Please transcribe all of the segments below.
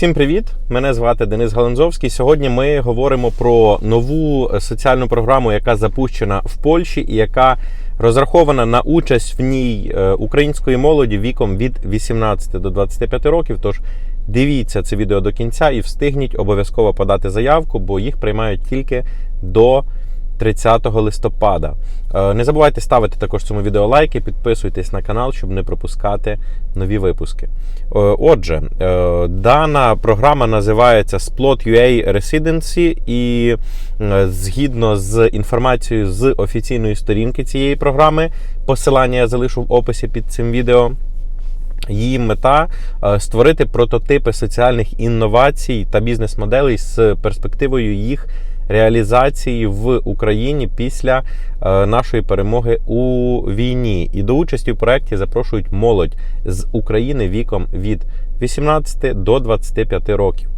Всім привіт! Мене звати Денис Галанзовський. Сьогодні ми говоримо про нову соціальну програму, яка запущена в Польщі і яка розрахована на участь в ній е, української молоді віком від 18 до 25 років. Тож дивіться це відео до кінця і встигніть обов'язково подати заявку, бо їх приймають тільки до 30 листопада. Е, Не забувайте ставити також цьому відео лайки, підписуйтесь на канал, щоб не пропускати нові випуски. Е, Отже, е, дана програма називається Splot UA Residency, і згідно з інформацією з офіційної сторінки цієї програми, посилання я залишу в описі під цим відео. Її мета створити прототипи соціальних інновацій та бізнес-моделей з перспективою їх реалізації в Україні після е, нашої перемоги у війні. І до участі в проєкті запрошують молодь з України віком від 18 до 25 років.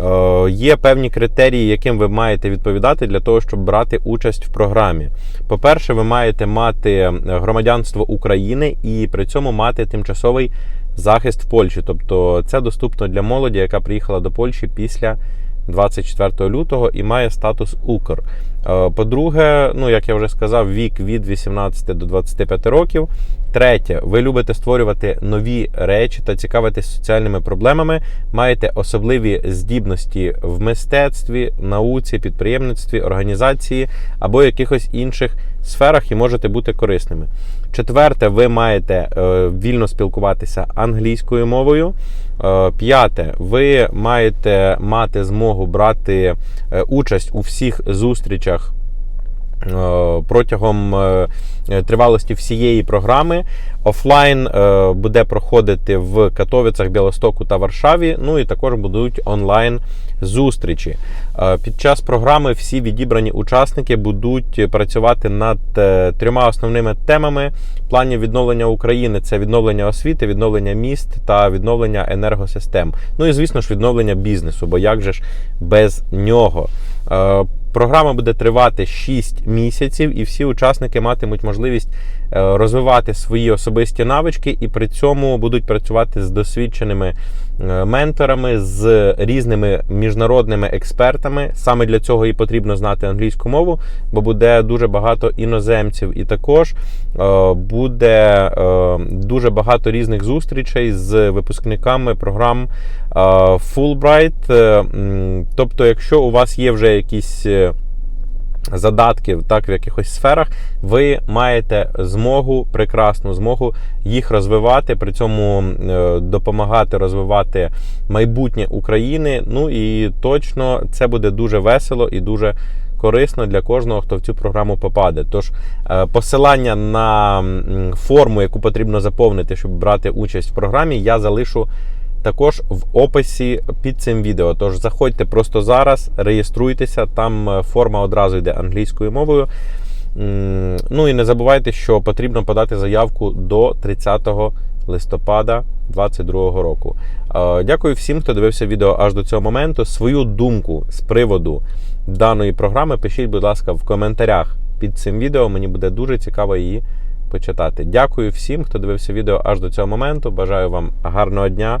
Е, Є певні критерії, яким ви маєте відповідати для того, щоб брати участь в програмі. По-перше, ви маєте мати громадянство України і при цьому мати тимчасовий захист в Польщі. Тобто це доступно для молоді, яка приїхала до Польщі після 24 лютого і має статус Укр. Е, По-друге, ну як я вже сказав, вік від 18 до 25 років. Третє, ви любите створювати нові речі та цікавитись соціальними проблемами. Маєте особливі здібності в мистецтві, науці, підприємництві, організації або якихось інших сферах і можете бути корисними. Четверте, ви маєте е, вільно спілкуватися англійською мовою. Е, П'яте, ви маєте мати змогу брати е, участь у всіх зустрічах. Е, Протягом е, тривалості всієї програми офлайн е, буде проходити в Катовицях, Білостоку та Варшаві. Ну і також будуть онлайн зустрічі. Е, Під час програми всі відібрані учасники будуть працювати над е, трьома основними темами планів відновлення України: це відновлення освіти, відновлення міст та відновлення енергосистем. Ну і звісно ж, відновлення бізнесу, бо як же ж без нього. Програма буде тривати 6 місяців, і всі учасники матимуть можливість е, розвивати свої особисті навички, і при цьому будуть працювати з досвідченими е, менторами, з різними міжнародними експертами. Саме для цього і потрібно знати англійську мову, бо буде дуже багато іноземців, і також е, буде дуже багато різних зустрічей з випускниками програм Fulbright. Тобто, якщо у вас є вже якісь задатків, так в якихось сферах, ви маєте змогу, прекрасну змогу їх розвивати, при цьому е, допомагати розвивати майбутнє України. Ну і точно це буде дуже весело і дуже. Корисно для кожного, хто в цю програму попаде. Тож е, посилання на форму, яку потрібно заповнити, щоб брати участь в програмі, я залишу також в описі під цим відео. Тож заходьте просто зараз, реєструйтеся, там е, форма одразу йде англійською мовою. Ну і не забувайте, що потрібно подати заявку до 30 листопада 2022 року. Е, Дякую всім, хто дивився відео аж до цього моменту. Свою думку з приводу даної програми пишіть, будь ласка, в коментарях під цим відео. Мені буде дуже цікаво її почитати. Дякую всім, хто дивився відео аж до цього моменту. Бажаю вам гарного дня